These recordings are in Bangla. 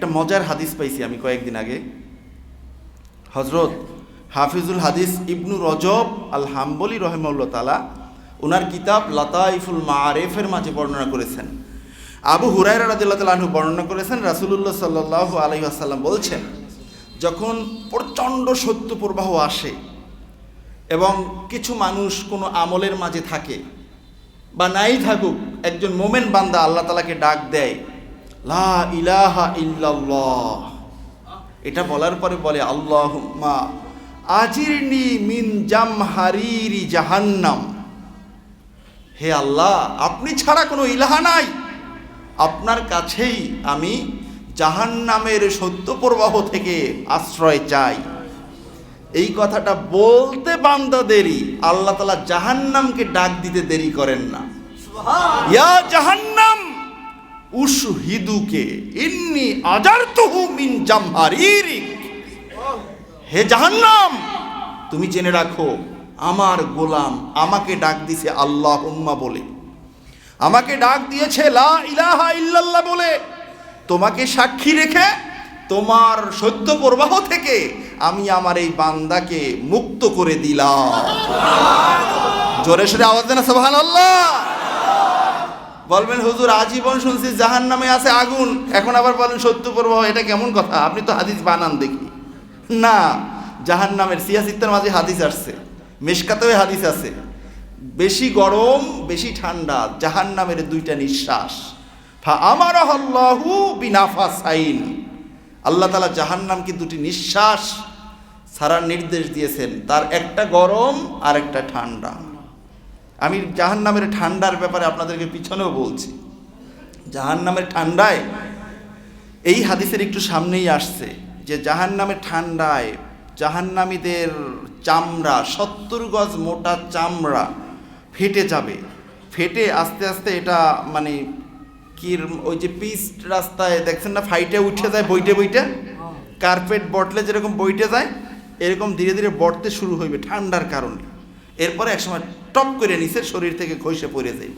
একটা মজার হাদিস পাইছি আমি কয়েকদিন আগে। হজরত হাফিজুল হাদিস ইবনু রজব আল হাম্বলি রহেমউল্লা তালা ওনার কিতাব লতাইফুল মারেফের মাঝে বর্ণনা করেছেন। আবু হুরাইরা রাদিল্লাহ তালাহু বর্ণনা করেছেন, রাসুলুল্লাহ সাল্লাহ আলহি আসাল্লাম বলছেন, যখন প্রচণ্ড সত্য প্রবাহ আসে এবং কিছু মানুষ কোনো আমলের মাঝে থাকে বা নাই থাকুক, একজন মোমেন বান্দা আল্লাহ তালাকে ডাক দেয় লা ইলাহা ইল্লাল্লাহ। এটা বলার পরে বলে আল্লাহুম্মা আজিরনি মিন জামহারিরি জাহান্নাম। হে আল্লাহ আপনি ছাড়া কোনো ইলাহা নাই। আপনার কাছেই আমি জাহান্নামের সত্য প্রবাহ থেকে আশ্রয় চাই। এই কথাটা বলতে বান্দা দেরি আল্লাহ তালা জাহান্নামকে ডাক দিতে দেরি করেন না। ইয়া জাহান্নাম! উশহিদুকে ইন্নি আজারতুহু মিন জামহারিরিক হে জাহান্নাম, তুমি জেনে রাখো, আমার গোলাম আমাকে ডাক দিছে আল্লাহ উম্মা বলে। আমাকে ডাক দিয়েছে লা ইলাহা ইল্লাল্লাহ বলে। তোমাকে সাক্ষী রেখে তোমার সত্য প্রবাহ থেকে আমি আমার এই বান্দাকে মুক্ত করে দিলাম। জোরে সোরে আওয়াজ দেন সোহান আল্লাহ বলবেন, হুজুর, আজীবন শুনছি জাহান নামে আছে আগুন। এখন আবার বলেন, সত্য প্রবাহ এটা কেমন কথা? আপনি তো হাদিস বানান দেখি। না জাহান নামের সিয়াসিত্তার মাঝে হাদিস আসছে, মেশকাতেও হাদিস আছে। বেশি গরম, বেশি ঠান্ডা জাহান নামের দুইটা নিঃশ্বাস। আমার বিনাফা সাইন আল্লাহ তালা জাহান নামকে দুটি নিঃশ্বাস ছাড়ার নির্দেশ দিয়েছেন, তার একটা গরম আর একটা ঠান্ডা। আমি জাহান নামের ঠান্ডার ব্যাপারে আপনাদেরকে পিছনেও বলছি। জাহান নামের ঠান্ডায়, এই হাদিসের একটু সামনেই আসছে যে জাহান নামের ঠান্ডায় জাহান্নামীদের চামড়া, সত্তর গজ মোটা চামড়া ফেটে যাবে। ফেটে আস্তে আস্তে এটা মানে কি ওই যে পিচ রাস্তায় দেখছেন না, ফাইটে উঠে যায় বইটে বইটে? কার্পেট বটলে যেরকম বইটে যায়, এরকম ধীরে ধীরে বটতে শুরু হইবে ঠান্ডার কারণে। এরপরে একসময় টপ করে নিচে শরীর থেকে খসে পড়ে যাইব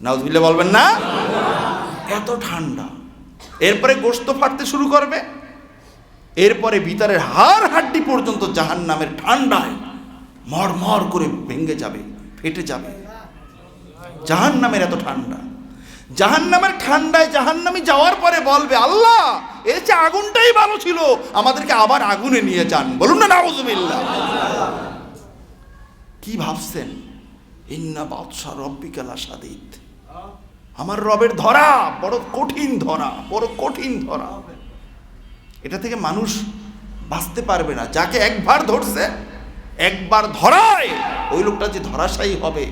নাউজবিল্লা বলবেন না? এত ঠান্ডা। এরপরে গোস্ত ফাটতে শুরু করবে। এরপরে ভিতরের হাড় হাড্ডি পর্যন্ত জাহান নামের ঠান্ডায় মর করে ভেঙে যাবে, ফেটে যাবে। জাহান নামের এত ঠান্ডা। জাহান নামের ঠান্ডায় জাহান নামে যাওয়ার পরে বলবে, আল্লাহ, এর চেয়ে আগুনটাই ভালো ছিল। আমাদেরকে আবার আগুনে নিয়ে যান। বলুন না, নাউজুবিল্লাহ। কি ভাবছেন? ইন্না বাদশাহ রব্বিকালা সাদিদ আমার রবের ধরা বড় কঠিন ধরা বড় কঠিন ধরা। এটা থেকে মানুষ বাঁচতে পারবে না। যাকে একবার ধরছে একবার ধরায় ওই লোকটা যে ধরাশায়ী হবে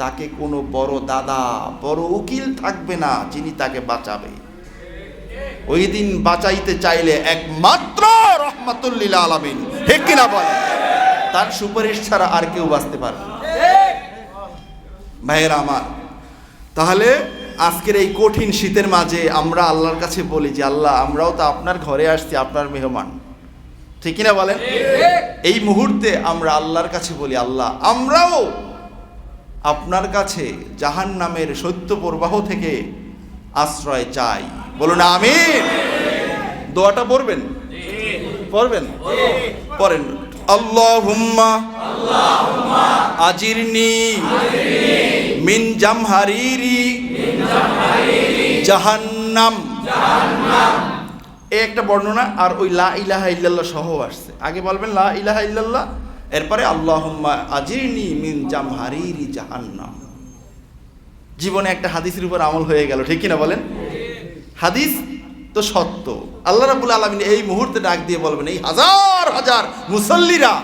তাকে কোনো বড় দাদা বড় উকিল থাকবে না যিনি তাকে বাঁচাবে। ওই দিন বাঁচাইতে চাইলে একমাত্র রহমাতুল্লিল আলমিন। হে কিনা বলে তার সুপারিশ ছাড়া আর কেউ বাঁচতে পারবে ভাইয়েরা আমার, তাহলে আজকের এই কঠিন শীতের মাঝে আমরা আল্লাহর কাছে বলি যে, আল্লাহ, আমরাও তো আপনার ঘরে আসছি, আপনার মেহমান। ঠিক না বলেন? এই মুহূর্তে আমরা আল্লাহর কাছে বলি, আল্লাহ, আমরাও আপনার কাছে জাহান নামের সত্য প্রবাহ থেকে আশ্রয় চাই। বলুন আমি দোয়াটা পড়বেন? পড়বেন? পড়েন। আল্লাহুম্মা আজিরনি মিন জামহারিরি জাহান্নাম এই একটা বর্ণনা আর ওই লা ইলাহা ইল্লাল্লাহ সহ আসছে। আগে বলবেন লা ইলাহা ইল্লাল্লাহ এরপরে আল্লাহুম্মা আজিরনি মিন জামহারিরি জাহান্নাম। জীবনে একটা হাদিসের উপর আমল হয়ে গেল ঠিক কিনা বলেন? হাদিস তো সত্য। আল্লাহ রাবুল আলমিন এই মুহূর্তে ডাক দিয়ে বলবেন, এই হাজার হাজার মুসল্লিরা,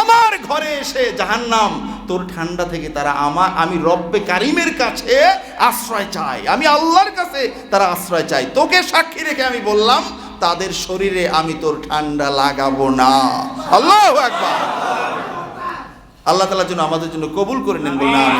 আমার ঘরে এসে জাহান্নাম, তোর ঠান্ডা থেকে তারা আমার আমি রব্বে কারিমের কাছে আশ্রয় চাই। আমি আল্লাহর কাছে তারা আশ্রয় চাই। তোকে সাক্ষী রেখে আমি বললাম, তাদের শরীরে আমি তোর ঠান্ডা লাগাবো না। আল্লাহ একবার আল্লাহ তালার জন্য আমাদের জন্য কবুল করে নেন বললাম